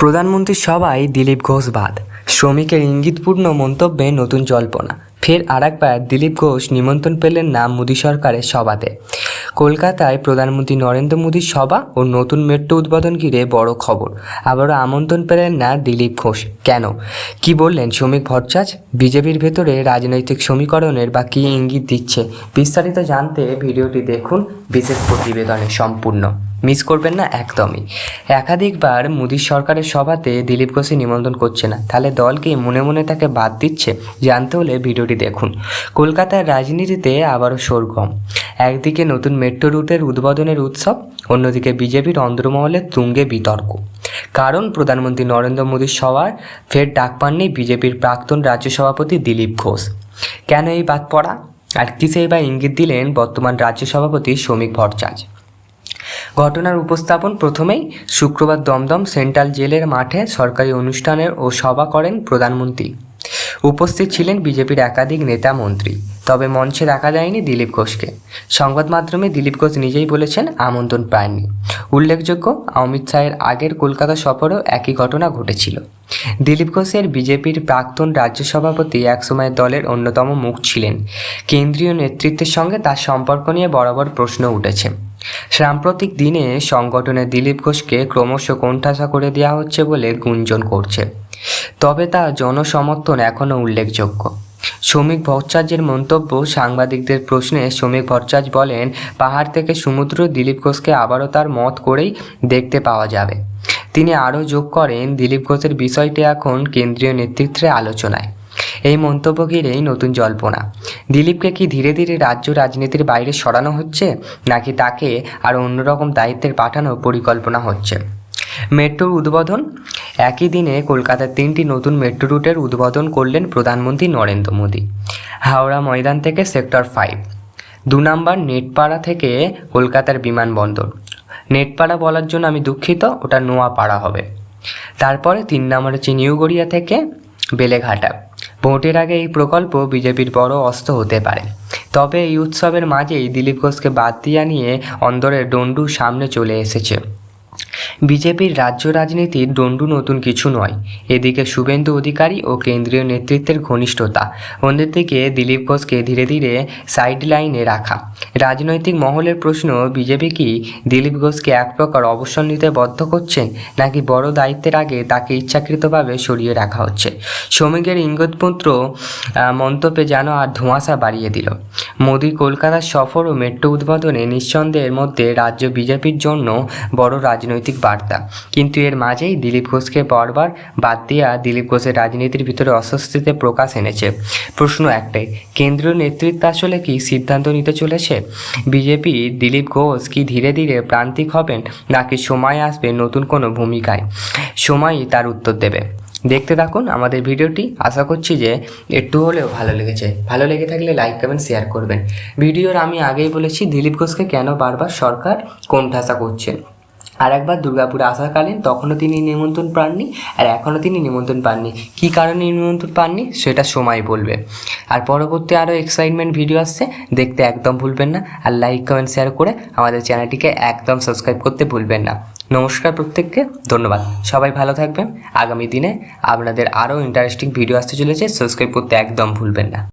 প্রধানমন্ত্রী সভায় দিলীপ ঘোষ বাদ। শ্রমিকের ইঙ্গিতপূর্ণ মন্তব্যে নতুন জল্পনা। ফের আরেকবার দিলীপ ঘোষ নিমন্ত্রণ পেলেন না মোদী সরকারের সভাতে। কলকাতায় প্রধানমন্ত্রী নরেন্দ্র মোদীর সভা ও নতুন মেট্রো উদ্বোধন ঘিরে বড় খবর। আবারও আমন্ত্রণ পেলেন না দিলীপ ঘোষ। কেন? কি বললেন শ্রমিক ভট্টাচ বিজেপির ভেতরে রাজনৈতিক সমীকরণের বা কী ইঙ্গিত দিচ্ছে? বিস্তারিত জানতে ভিডিওটি দেখুন বিশেষ প্রতিবেদনে সম্পূর্ণ। মিস করবেন না একদমই। একাধিকবার মোদীর সরকারের সভাতে দিলীপ ঘোষে নিমন্ত্রণ করছে না। তাহলে দলকে মনে মনে তাকে বাদ দিচ্ছে? জানতে হলে ভিডিওটি দেখুন। কলকাতার রাজনীতিতে আবারও সরগম। একদিকে নতুন মেট্রো রুটের উদ্বোধনের উৎসব, অন্যদিকে বিজেপির অন্দরমহলে তুঙ্গে বিতর্ক। কারণ প্রধানমন্ত্রী নরেন্দ্র মোদীর সভার ফের ডাক পাননি বিজেপির প্রাক্তন রাজ্য সভাপতি দিলীপ ঘোষ। কেন এই বাদ পড়া? আর কিসেই বা ইঙ্গিত দিলেন বর্তমান রাজ্য সভাপতি শ্রমিক ভট্টাচার্য? ঘটনার উপস্থাপন প্রথমেই শুক্রবার দমদম সেন্ট্রাল জেলের মাঠে সরকারি অনুষ্ঠানের ও সভা করেন প্রধানমন্ত্রী। উপস্থিত ছিলেন বিজেপির একাধিক নেতা মন্ত্রী, তবে মঞ্চে দেখা যায়নি দিলীপ ঘোষকে। সংবাদ মাধ্যমে দিলীপ ঘোষ নিজেই বলেছেন, আমন্ত্রণ পাননি। উল্লেখযোগ্য, অমিত শাহের আগের কলকাতা সফরেও একই ঘটনা ঘটেছিল। দিলীপ ঘোষের বিজেপির প্রাক্তন রাজ্য সভাপতি একসময় দলের অন্যতম মুখ ছিলেন। কেন্দ্রীয় নেতৃত্বের সঙ্গে তার সম্পর্ক নিয়ে বরাবর প্রশ্ন উঠেছে। সাম্প্রতিক দিনে সংগঠনে দিলীপ ঘোষকে ক্রমশ কোণঠাসা করে দেওয়া হচ্ছে বলে গুঞ্জন করছে। তবে তা জনসমর্থন এখনও উল্লেখযোগ্য। শ্রমিক ভট্টাচার্যের মন্তব্য সাংবাদিকদের প্রশ্নে শ্রমিক ভট্টাচার্য বলেন, পাহাড় থেকে সমুদ্র দিলীপ ঘোষকে আবারও তার মত করেই দেখতে পাওয়া যাবে। তিনি আরও যোগ করেন, দিলীপ ঘোষের বিষয়টি এখন কেন্দ্রীয় নেতৃত্বের আলোচনায়। এই মন্তব্য ঘিরেই নতুন জল্পনা। দিলীপকে কি ধীরে ধীরে রাজ্য রাজনীতির বাইরে সরানো হচ্ছে, নাকি তাকে আর অন্যরকম দায়িত্বের পাঠানোর পরিকল্পনা হচ্ছে? মেট্রোর উদ্বোধন? একই দিনে কলকাতার তিনটি নতুন মেট্রো রুটের উদ্বোধন করলেন প্রধানমন্ত্রী নরেন্দ্র মোদী। হাওড়া ময়দান থেকে সেক্টর ফাইভ। দু নম্বর নেটপাড়া থেকে কলকাতার বিমানবন্দর। নেটপাড়া বলার জন্য আমি দুঃখিত, ওটা নোয়াপাড়া হবে। তারপরে তিন নম্বর হচ্ছে নিউ গড়িয়া থেকে বেলেঘাটা। ভোটের আগে এই প্রকল্প বিজেপির বড় অস্ত্র হতে পারে। তবে এই উৎসবের মাঝেই দিলীপ ঘোষকে বাদ দিয়ে নিয়ে অন্দরের ডন্ডু সামনে চলে এসেছে। বিজেপির রাজ্য রাজনীতির দণ্ডু নতুন কিছু নয়। এদিকে শুভেন্দু অধিকারী ও কেন্দ্রীয় নেতৃত্বের ঘনিষ্ঠতা, অন্যদিকে দিলীপ ঘোষকে ধীরে ধীরে সাইড লাইনে রাখা। রাজনৈতিক মহলের প্রশ্ন, বিজেপি কি দিলীপ ঘোষকে এক প্রকার অবসর নিতে বদ্ধ করছেন নাকি বড় দায়িত্বের আগে তাকে ইচ্ছাকৃতভাবে সরিয়ে রাখা হচ্ছে? শ্রমিকের ইঙ্গতপুত্র মন্তব্যে যেন আর ধোঁয়াশা বাড়িয়ে দিল। মোদী কলকাতার সফর ও মেট্রো উদ্বোধনে নিঃসন্দেহের মধ্যে রাজ্য বিজেপির জন্য বড় রাজনৈতিক বার্তা। কিন্তু এর মাঝেই দিলীপ ঘোষকে বারবার বাদ দেওয়া দিলীপ ঘোষের রাজনীতির ভিতরে অস্বস্তিতে প্রকাশ এনেছে। প্রশ্ন একটাই, কেন্দ্রীয় নেতৃত্ব আসলে কি সিদ্ধান্ত নিতে চলেছে? বিজেপি, দিলীপ ঘোষ কি ধীরে ধীরে প্রান্তিক হবেন, নাকি সময় আসবে নতুন কোনো ভূমিকায়? সময়ই তার উত্তর দেবে। দেখতে থাকুন আমাদের ভিডিওটি, আশা করছি যে একটু হলেও ভালো লেগেছে। ভালো লেগে থাকলে লাইক, কমেন্ট, শেয়ার করবেন। ভিডিওর আমি আগেই বলেছি দিলীপ ঘোষকে কেন বারবার সরকার কোণঠাসা করছেন? আর একবার দুর্গাপুরে আসাকালীন তখনও তিনি নিমন্ত্রণ পাননি আর এখনও তিনি নিমন্ত্রণ পাননি। কী কারণে নিমন্ত্রণ পাননি সেটা সময় বলবে। আর পরবর্তী আরও এক্সাইটমেন্ট ভিডিও আসছে, দেখতে একদম ভুলবেন না আর লাইক কমেন্ট শেয়ার করে আমাদের চ্যানেলটিকে একদম সাবস্ক্রাইব করতে ভুলবেন না। নমস্কার প্রত্যেককে, ধন্যবাদ। সবাই ভালো থাকবেন। আগামী দিনে আপনাদের আরও ইন্টারেস্টিং ভিডিও আসতে চলেছে সাবস্ক্রাইব করতে একদম ভুলবেন না।